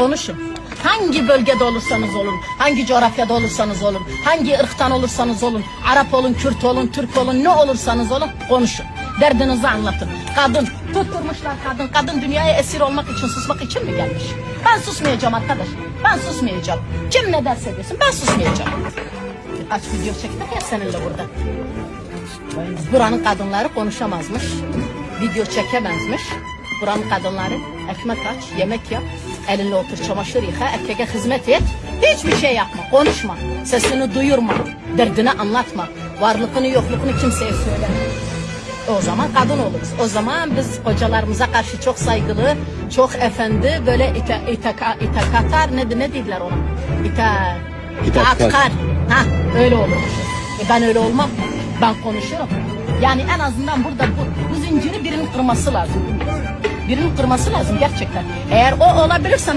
Konuşun. Hangi bölgede olursanız olun, hangi coğrafyada olursanız olun, hangi ırktan olursanız olun, Arap olun, Kürt olun, Türk olun, ne olursanız olun konuşun. Derdinizi anlatın. Kadın, tutturmuşlar kadın. Kadın dünyaya esir olmak için, susmak için mi gelmiş? Ben susmayacağım arkadaş. Ben susmayacağım. Kim ne derse desin ben susmayacağım. Aç video çektik ya seninle burada. Buranın kadınları konuşamazmış. Video çekemezmiş. Buranın kadınları ekmek aç, yemek yap, elinle otur, çamaşır yıka, erkeğe hizmet et. Hiçbir şey yapma, konuşma, sesini duyurma, derdini anlatma, varlıkını yokluğunu kimseye söyleme. O zaman kadın oluruz. O zaman biz kocalarımıza karşı çok saygılı, çok efendi, böyle ite, iteka, itekatar, ne, ne dediler ona? İta, İtaatkar. Ha, öyle olurmuş. E ben öyle olmam. Ben konuşurum. Yani en azından burada bu, bu zinciri birinin kırması lazım. Birinin kırması lazım gerçekten. Eğer o olabilirse